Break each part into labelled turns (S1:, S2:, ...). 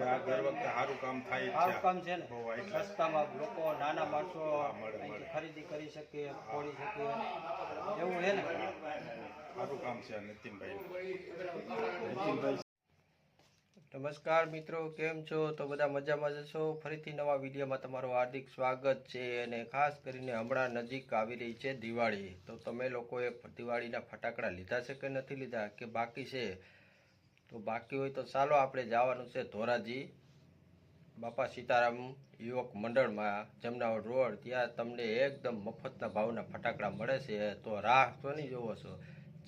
S1: અને આ દર વખતે સારું કામ થાય
S2: સારું કામ છે ને? સસ્તામાં લોકો નાના માણસો
S1: હા, મળે,
S2: અહીંથી
S1: મળે.
S2: ખરીદી કરી શકે ખોલી શકે. એવું છે ને?
S1: સારું કામ છે નીતિનભાઈ. નીતિનભાઈ.
S2: નમસ્કાર મિત્રો કેમ છો? તો બધા મજામાં જશો ફરીથી નવા વિડીયોમાં તમારું હાર્દિક સ્વાગત છે અને ખાસ કરીને હમણાં નજીક આવી રહી છે દિવાળી. તો તમે લોકોએ દિવાળીના ફટાકડા લીધા છે કે નથી લીધા? કે બાકી છે? તો બાકી હોય તો ચાલો આપણે જવાનું છે ધોરાજી. બાપા સીતારામ યુવક મંડળમાં જમનાવડ રોડ, ત્યાં તમને એકદમ મફતના ભાવના ફટાકડા મળે છે. તો રાહ તો નહીં જોવો છો.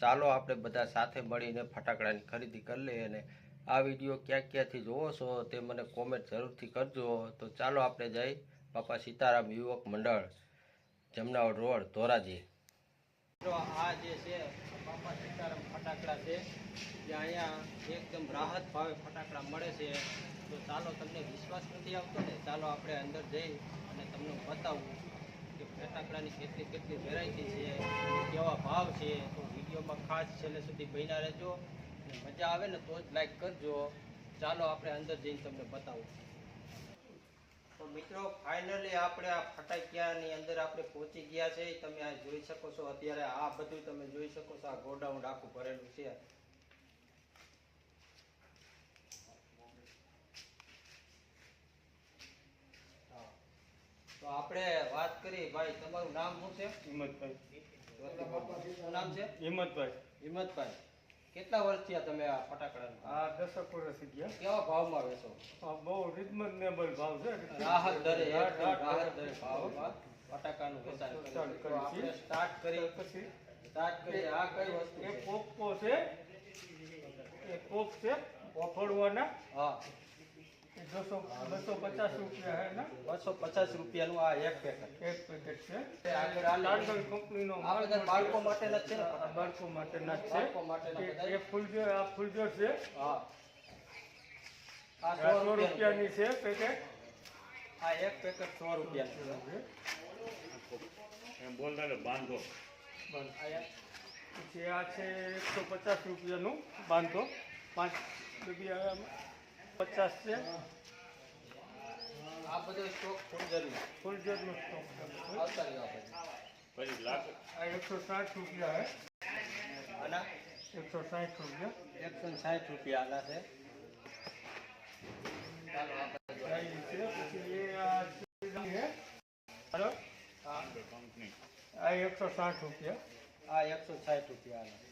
S2: ચાલો આપણે બધા સાથે મળીને ફટાકડાની ખરીદી કરી લઈએ અને આ વીડિયો ક્યાં ક્યાંથી જોવો છો તે મને કોમેન્ટ જરૂરથી કરજો. તો ચાલો આપણે જઈ બાપા સીતારામ યુવક મંડળ જમનાવડ રોડ, ધોરાજી. આ જે છે, બાપા સીતારામ ફટાકડા છે, જે અહીંયા એકદમ રાહત ભાવે ફટાકડા મળે છે. તો ચાલો તમને વિશ્વાસ નથી આવતો ને, ચાલો આપણે અંદર જઈ અને તમને બતાવું કે ફટાકડાની કેટલી કેટલી વેરાયટી છે, કેવા ભાવ છે. તો વિડીયોમાં ખાસ છેલ્લે સુધી બન્યા રહેજો અને મજા આવે ને તો જ લાઈક કરજો. ચાલો આપણે અંદર જઈને તમને બતાવું. તો મિત્રો ફાઇનલી આપણે આ ફટાકિયાની અંદર આપણે પહોંચી ગયા છે. તમે આ જોઈ શકો છો અત્યારે આ બધું તમે જોઈ શકો છો આ ગોડાઉન આખું ભરેલું છે. તો આપણે વાત કરી ભાઈ તમારું નામ શું છે?
S1: હિંમતભાઈ.
S2: નામ છે?
S1: હિંમતભાઈ.
S2: હિંમતભાઈ. કેટલા વર્ષ થયા તમે આ ફટાકડા
S1: આ દસક વર્ષ ગયા.
S2: કેવા ભાવમાં વેચો?
S1: આ બહુ રિઝનેબલ ભાવ છે.
S2: રાહત દરે
S1: રાહત-
S2: દરે ભાવમાં ફટાકાનું વેચાણ. તો આપણે સ્ટાર્ટ કરી.
S1: પછી
S2: સ્ટાર્ટ કરી. આ કઈ વસ્તુ છે?
S1: પોપકો છે. એક પોપ છે. પોફળવાના
S2: હા.
S1: એ બસો બસો પચાસ રૂપિયા હે ને?
S2: બસો પચાસ રૂપિયાનું આ એક પેકેટ
S1: એક પેકેટ છે.
S2: આગળ આ
S1: કંપનીનો
S2: આ બાળકો માટેના જ છે ને
S1: બાળકો માટેના જ
S2: બાળકો
S1: છે
S2: માટેના
S1: એ-? આ ફૂલજર છે.
S2: હા. આ સો રૂપિયાની
S1: છે પેકેટ
S2: આ એક પેકેટ સો
S1: બંધ.
S2: આ બાંધો
S1: પછી આ છે એકસો પચાસ રૂપિયાનું બાંધો. પાંચ રૂપિયા પચાસ છે
S2: આ બધો સ્ટોક ફૂલઝરનો
S1: ફૂલજરનો સ્ટોક છે
S2: આવતા રહ્યો આપણે
S1: આ એકસો સાઠ રૂપિયા હે
S2: આના
S1: એકસો સાઠ રૂપિયા
S2: એકસો ને સાઠ રૂપિયા આના છે ચાલો આપણે
S1: આ ઈ છે પછી એ આ છે હે હાલો
S2: હા
S1: આ એકસો સાઠ રૂપિયા
S2: આ એકસો સાઠ રૂપિયા આના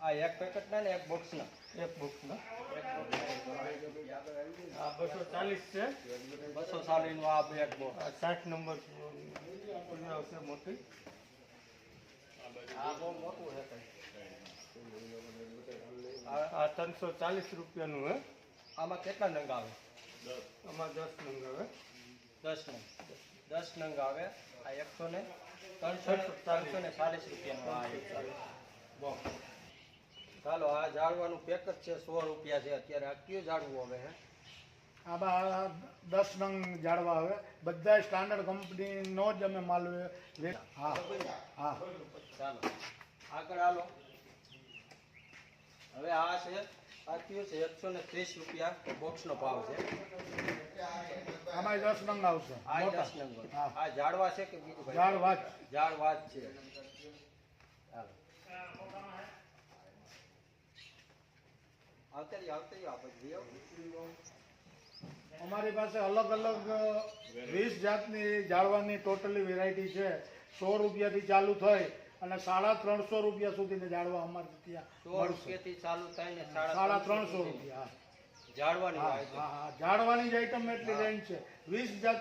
S2: આ એક પેકેટના ને એક બોક્સના
S1: એક બુકના
S2: એક બોક્સના
S1: આ બસો ચાલીસ છે
S2: બસો સાલીનું આ બે બોક્સ
S1: આ સાઠ નંબર ઓલી આવશે મોટી
S2: આ બહુ મોટું છે કંઈક.
S1: આ આ ત્રણસો ચાલીસ રૂપિયાનું હે
S2: આમાં કેટલા નંગ આવે
S1: આમાં દસ નંગ હવે
S2: દસ નંગ દસ નંગ આવે આ એકસો ને ત્રણસો ને ત્રણસો ને ચાલીસ રૂપિયાનું આ એક બોક્સ ચાલો આ ઝાડવાનું પેક જ છે સો રૂપિયા છે અત્યારે. આ કયું ઝાડવું હવે હે?
S3: આમાં દસ નંગ જાળવા આવે બધા સ્ટાન્ડર્ડ કંપનીનો જ અમે માલ વે- વે- હા હા.
S2: ચાલો આગળ હાલો. હવે આ છે આ કયું છે? એકસો ને ત્રીસ રૂપિયા બોક્સનો ભાવ છે.
S3: આમાં દસ નંગ આવશે.
S2: આ
S3: મોટા.
S2: દસ નંબર
S3: હા.
S2: આ ઝાડવા છે કે બીજું ભાઈ?
S3: ઝાડ વાત
S2: ઝાડ વાત છે ચાલો આવતા રહ્યો આવતા રહ્યો આપણે જઈ આવો.
S3: અમારી પાસે અલગ અલગ વીસ જાતની જાળવાની ટોટલી વેરાયટી છે. સો રૂપિયાથી ચાલુ થઈ અને સાડા ત્રણસો રૂપિયા સુધીની જાળવા અમારે ત્યાં મળશે.
S2: ચાલુ થાય
S3: સાડા ત્રણસો રૂપિયા હા. જાળવાની જ આઈટમ એટલી રેન્જ છે. વીસ જાત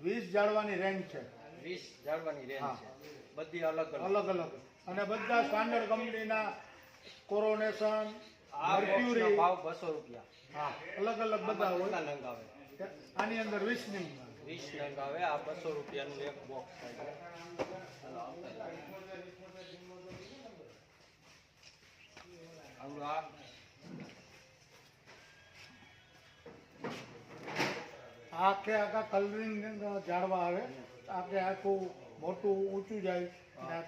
S3: વીસ જાળવાની રેન્જ છે.
S2: વીસ જાળવાની રેન્જ. છે. બધી અલગ અલગ.
S3: અલગ અલગ. અને બધા સ્ટાન્ડર્ડ કંપનીના કોરોનેશન
S2: આ
S3: મર્ક્યુરી
S2: ભાવ બસો રૂપિયા.
S3: હા અલગ અલગ બધા હોય.
S2: નંગ આવે?
S3: આની અંદર વીસની
S2: વીસ નંગ આવે આ બસો રૂપિયાનું એક બોક્સ થાય. ચાલો, આવતા આ
S3: આખે આખા કલરિંગ ઝાડવા આવે. આખે આખું મોટું ઊંચું જાય.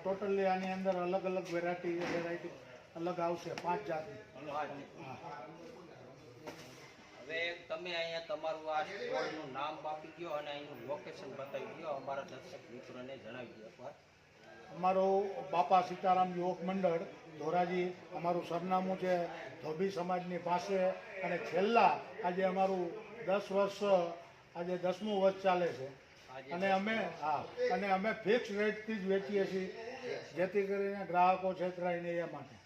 S3: ટોટલી આની અંદર અલગ અલગ વેરાયટી વેરાયટી અલગ આવશે પાંચ જાતની
S2: હવે તમે અહીંયા તમારું આ સ્ટોરનું નામ આપી દો અને અહીંનું લોકેશન બતાવી દો. અમારા દર્શક મિત્રોને જણાવી દો એકવાર.
S3: અમારું બાપા સીતારામ યુવક મંડળ ધોરાજી અમારું સરનામું છે ધોબી સમાજની પાસે. અને છેલ્લા આજે અમારું દસ વર્ષ આજે દસમું વર્ષ ચાલે છે. અને અમે હા અને અમે ફિક્સ રેટથી જ વેચીએ છીએ. જેથી કરીને ગ્રાહકો છેતરાય નહીં એ માટે.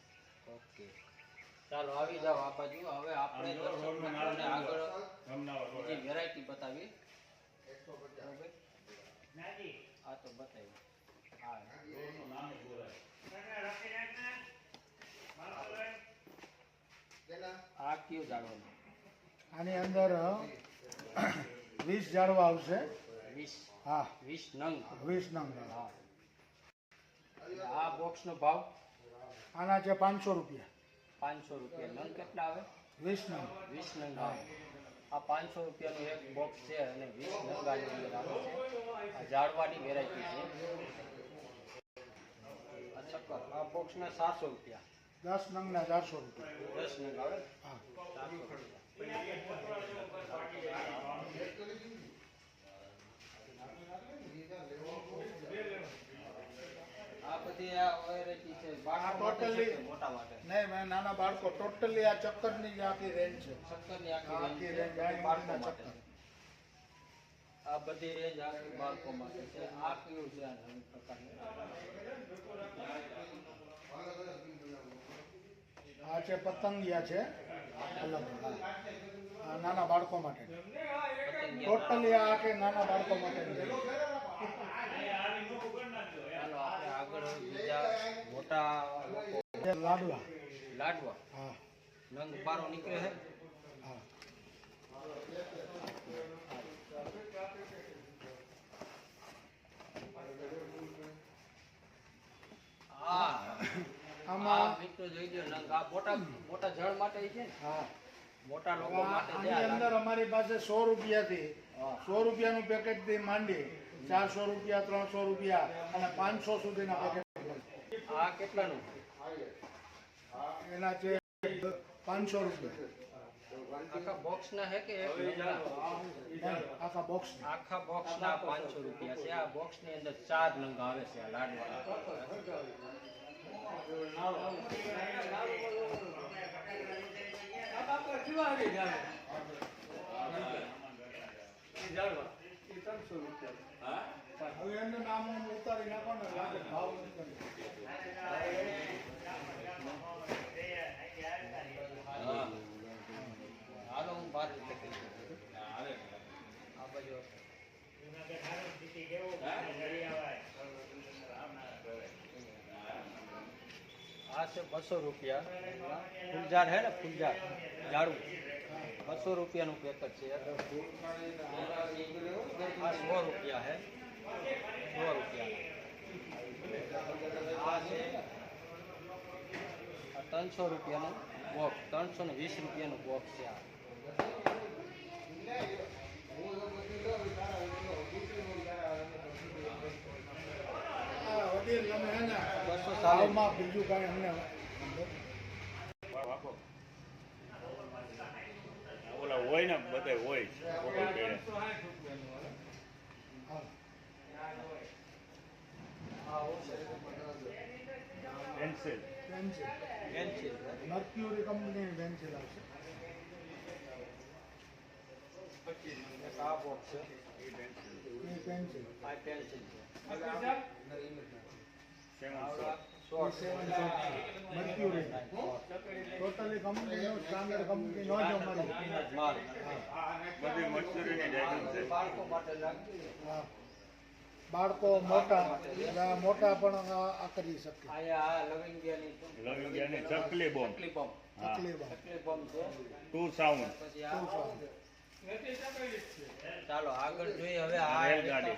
S2: ચાલો આવી જાઓ આ બાજુ. હવે આપણે દર્શક મિત્રોને આગળ બીજી વેરાયટી બતાવી. આ તો બતાવી. હા. આ કયું જાણવાનું?
S3: આની અંદર વીસ ઝાડવા આવશે.
S2: વીસ
S3: હા.
S2: વીસ નંગ.
S3: વીસ નંગ.
S2: હા. આ બોક્સનો ભાવ?
S3: આના છે પાંચસો રૂપિયા.
S2: પાંચસો રૂપિયા નંગ. કેટલા આવે?
S3: વીસ નંગ
S2: વીસ નંગ આવે આ પાંચસો રૂપિયાનું એક બોક્સ છે અને વીસ નંગ આની અંદર આવે છે. આ ઝાડવાની વેરાયટી છે. આ ચક્કર આ બોક્સના સાતસો રૂપિયા.
S3: દસ નંગના ચારસો રૂપિયા.
S2: દસ નંગ આવે?
S3: હા
S2: ચારસો રૂપિયા આ બધી આ વેરાયટી છે બાળકો માટે છે
S3: totally-
S2: કે મોટા માટે
S3: નહીં મેં નાના બાળકો ટોટલી આ ચક્કરની જ આખી રેન્જ છે.
S2: ચક્કરની આખી
S3: આખી
S2: રેન્જ
S3: range,
S2: છે
S3: આ
S2: બાળકો
S3: રીતના
S2: માટે
S3: ચક્કર.
S2: છે. આ બધી રેન્જ આખી બાળકો માટે છે. આ કયું છે આ નવું પ્રકારનું?
S3: આ છે પતંગિયા છે. અલગ. આ નાના બાળકો માટે.
S2: પતંગિયા.
S3: ટોટલી આ આખી નાના બાળકો માટે
S2: ચાલો આપણે આગળ બીજા મોટા
S3: લાડવા.
S2: લાડવા?
S3: હા.
S2: નંગ પારો નીકળે છે
S3: હા. આમાં
S2: મિત્રો જોઈ લો નંગ આ મોટા મોટા જળ માટે છે
S3: હા.
S2: મોટા લોકો માટે
S3: અંદર અમારી પાસે સો રૂપિયાથી. સો રૂપિયાનું પેકેટથી માંડી. ચારસો રૂપિયા ત્રણસો રૂપિયા અને પાંચસો સુધીના પેકેટ
S2: આ કેટલાનું?
S3: એના છે પાંચસો રૂપિયા.
S2: આખા બોક્સ ના હે કે એક નંગના?
S3: નહીં, આખા બોક્સ
S2: આખા બોક્સ ના પાંચસો રૂપિયા છે. આ બોક્સની અંદર ચાર નંગ આવે છે આ લાડવા.
S3: હવે એનું નામ આમ ઉતારી નાખો ને લાગે ભાવ નથી.
S2: હાલો હું બાર રીતે કહી દઉં. આ બાજુ આ છે બસો રૂપિયા ફૂલઝાડ હે ને ફૂલઝાડ ઝાડું બસો રૂપિયાનું પેકેટ છે આ સો રૂપિયા હે સો ત્રણસો રૂપિયાનો બોક્સ. ત્રણસો ને વીસ રૂપિયાનું બોક્સ છે આ. બસો
S3: બીજું કાંઈ અમને
S4: ઓલા હોય ને બધા હોય જ. ઓપન પેડે.
S3: હા.
S4: પેન્સિલ
S3: પેન્સિલ
S2: પેન્સિલ
S3: મર્ક્યુરી કંપનીની પેન્સિલ આવશે
S2: એક આ બોક્સ છે
S3: એ પેન્સિલ
S2: આ પેન્સિલ છે
S4: સેવન
S2: આવડા
S4: shot
S2: short
S3: mercury totally company standard કંપનીનો જ અમારી
S4: બધી મજૂરીની ની item છે.
S2: બાળકો માટે લાગતી.
S3: હા. બાળકો મોટા મોટા. પણ આ આ કરી શકે.
S2: આ લવિંગિયાની
S4: લવિંગિયાની ચકલી બોમ્બ.
S2: ચકલી પંપ ચકલી
S4: ટુ સાઉન્ડ.
S2: ચાલો આગળ જોઈએ હવે આ
S4: રેલગાડી.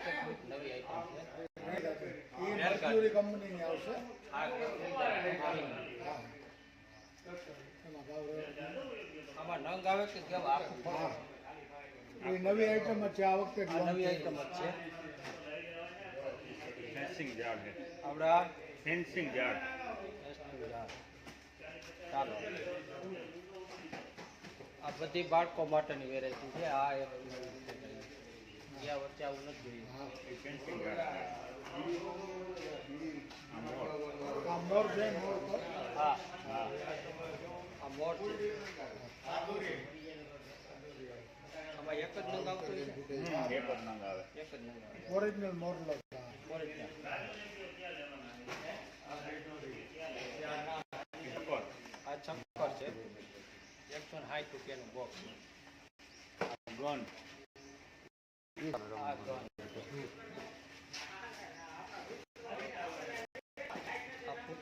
S2: નવી આઈટમ છે.
S3: કંપનીની આવશે.
S2: આમાં નંગ આવે કે કેમ આખું
S3: નવી આઈટમ જ છે આ વખતે
S2: નવી આઈટમ જ છે.
S4: ફેન્સિંગ ઝાડ છે
S2: આપણે આ
S4: ફેન્સિંગ ઝાડ
S2: ચાલો. આ બધી બાળકો માટેની વેરાયટી છે. આ એક ત્યાં વચ્ચે આવું નથી જોયું
S4: એ પેન્સિલ આ મોર.
S3: છે મોર
S2: હા.
S4: હા.
S2: આ મોર છે. એક જ નંગ આવતો હોય છે
S4: હમ, એક જ નંગ આવે.
S2: એક જ નંગ
S3: ઓરિજિનલ
S4: છપ્પન
S2: આ છપ્પર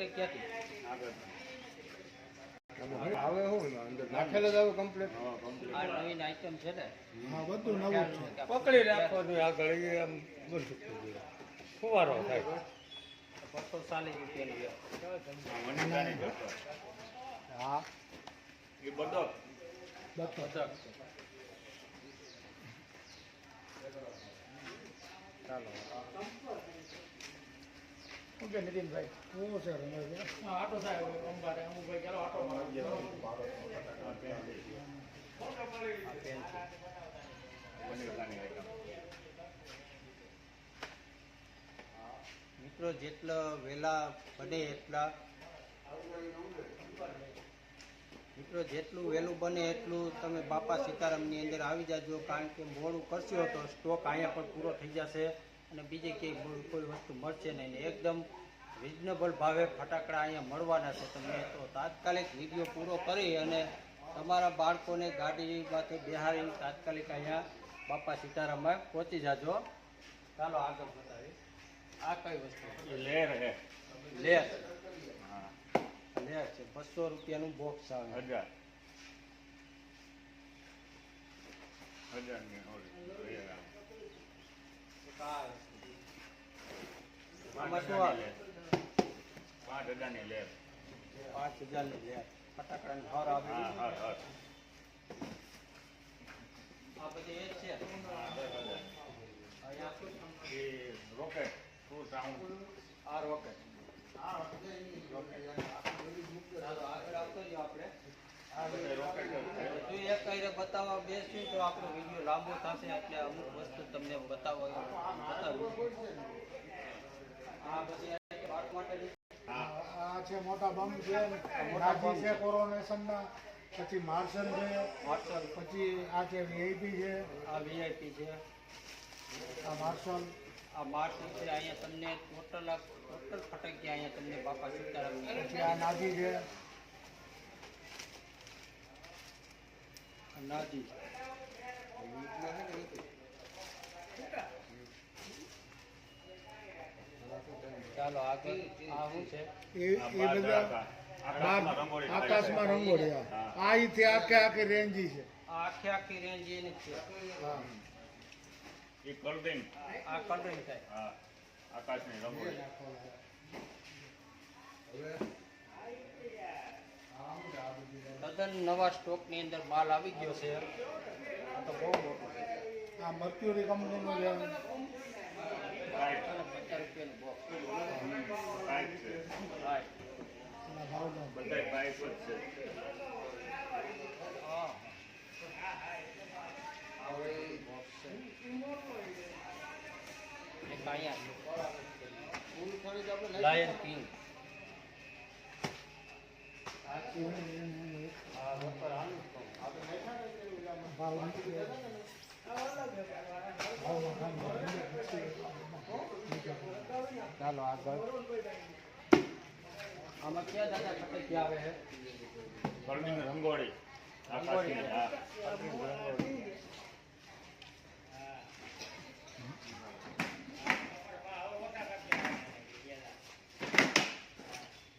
S2: ક્યાંથી
S4: આગળ
S3: નાખેલો જ આવે
S2: આઈટમ છે ને
S3: હા નવું
S1: પકડી રાખવાનું આગળ, એ આમ બંધ. ફુવારો થાય.
S2: બસો ચાલીસ રૂપિયાની
S3: હા
S4: એ બદક
S3: બતા
S2: ચાલો
S3: શું કે નીતિનભાઈ શું છે.
S1: આટો થાય અંબારે અમુકભાઈ ચાલો આટો મારો
S4: આ પેન્સિલ
S2: આ પેન છે
S4: વનિતાની આઈટમ
S2: મિત્રો જેટલા વહેલા બને એટલા મિત્રો જેટલું વહેલું બને એટલું તમે બાપા સીતારામની અંદર આવી જાજો, કારણ કે મોડું કરશો તો સ્ટોક અહીંયા પણ પૂરો થઈ જશે અને બીજે ક્યાંય કોઈ- કોઈ વસ્તુ મળશે નહીં એકદમ રિઝનેબલ ભાવે ફટાકડા અહીંયા મળવાના છે. તમને તો તાત્કાલિક વીડિયો પૂરો કરી અને તમારા બાળકોને ગાડીમાંથી બિહારી તાત્કાલિક અહીંયા બાપા સીતારામમાં પહોંચી જાજો. ચાલો આગળ બતાવી આ કઈ વસ્તુ?
S4: લેર હે.
S2: લેર.
S4: હા.
S2: લેર છે. બસો રૂપિયાનું બોક્સ આવે.
S4: હજાર. પાંચ હજારની લેર.
S2: પાંચ હજારની લેર. ફટાકડાની હાર આવે.
S4: હા હા હા
S2: આ બધી એ છે?
S4: રોકેટ
S2: આ
S4: છે.
S3: મોટા બમ છે નાજી છે પછી માર્શલ છે
S2: માર્શલ
S3: પછી આ છે વીઆઈપી છે
S2: આ વીઆઈપી છે,
S3: આ માર્શલ
S2: આ માર્શલ છે અહીંયા તમને ટોટલ ટોટલ ફટાકી અહીંયા તમને બાપા સીતારામ
S3: પછી આ નાદી છે.
S2: નાદી. ચાલો આગળ આ શું છે.
S3: એ એ બધા
S4: આકાશમાં રંગોળી.
S3: આ અહીંથી આખે આખી રેન્જી છે.
S2: આ આખી આખી રેન્જ છે.
S3: હા.
S4: એ કલરિંગ
S2: આ કલરિંગ થાય.
S4: હા. આકાશની રંગોળી
S2: તદ્દન નવા સ્ટોકની અંદર માલ આવી ગયો છે. આ તો બહુ મોટો
S3: આ મર્ક્યુરી કંપનીનું છે
S2: પચાસ રૂપિયાનું બોક્સ
S4: પાઇપ જ છે.
S2: હા. અહીંયા છે લાયન કિંગ. ચાલો આગળ. આમાં ક્યાં દાદા ફટકી આવે છે?
S4: રંગોળી. રંગોળી આકાશની હા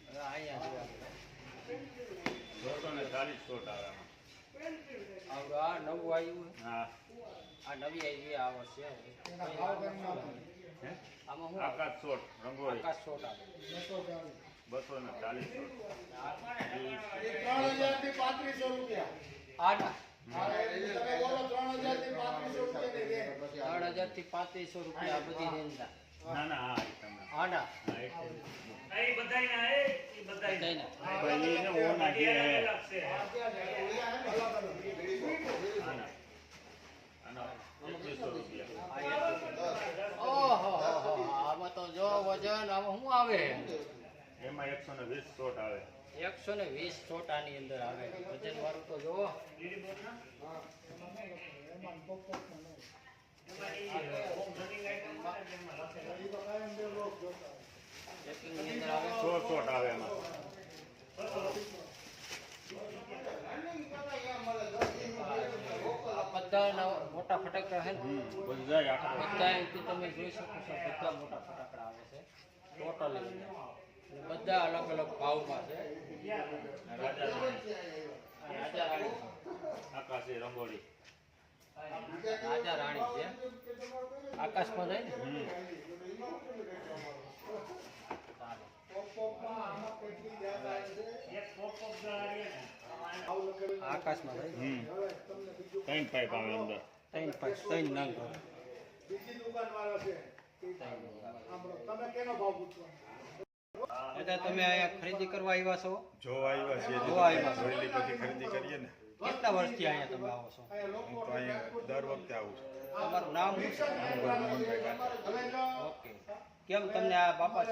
S2: હવે અહીંયા જો
S4: દોઢસો ને ચાલીસ શોટ આવે આમાં.
S2: આવડું આ નવું આવ્યું
S4: હા
S2: આ નવી આવી આ વર્ષે
S3: એના ભાવ કરીને આપો.
S4: હે?
S2: આમાં શું
S4: આકાશ શોટ રંગોળી.
S2: આકાશ શોટ આવે
S3: બસો
S4: ને ચાલીસ શોટ.
S3: ત્રણ હજારથી પાંત્રીસો રૂપિયા. આડા ત્રણ હજારથી પાંત્રીસો રૂપિયાની
S2: હજારથી પાંત્રીસો રૂપિયા આ બધી રેન્જના
S4: ના. ના હા તમને
S2: આના
S4: હા એ છે.
S2: બધાયના
S4: ભાઈ એને ઓના જે હે
S3: અલગ અલગ.
S2: આવે
S4: એમાં એકસો ને વીસ શોટ આવે.
S2: એકસો ને વીસ છોટ આની અંદર આવે. વજન વાળું તો જુઓ. ચેકિંગની અંદર આવે
S4: સો શોટ આવે એમાં.
S2: આ બધા મોટા ફટાકડા છે ને?
S4: બધા આખા
S2: બધા અહીંથી તમે જોઈ શકો છો બધા મોટા ફટાકડા આવે છે. ટોટલી બધા અલગ અલગ ભાવમાં છે.
S4: રાજા
S2: રાજા રાણી છે.
S4: આકાશી રંગોળી.
S2: રાજા રાણી છે. આકાશમાં જાય ને? આકાશમાં
S4: ત્રણ પાઇપ આવે અંદર.
S2: ત્રણ પાંચ ત્રણ નંગ
S3: બીજી દુકાન વાળા છે.
S2: ત્રણ નંગ આવે.
S3: સાંભળો, તમે કેનો ભાવ પૂછવાનો
S2: એટલે તમે અહીંયા ખરીદી કરવા આવ્યા છો?
S5: જોવા આવ્યા છીએ
S2: જોવા આવ્યા છો.
S5: જોયેલી પછી ખરીદી કરીએ ને.
S2: કેટલા વર્ષથી અહીંયા તમે આવો છો?
S5: હું તો અહીંયા દર વખતે આવું છું.
S2: તમારું નામ શું છે? ઓકે. કેમ તમને આ બાપા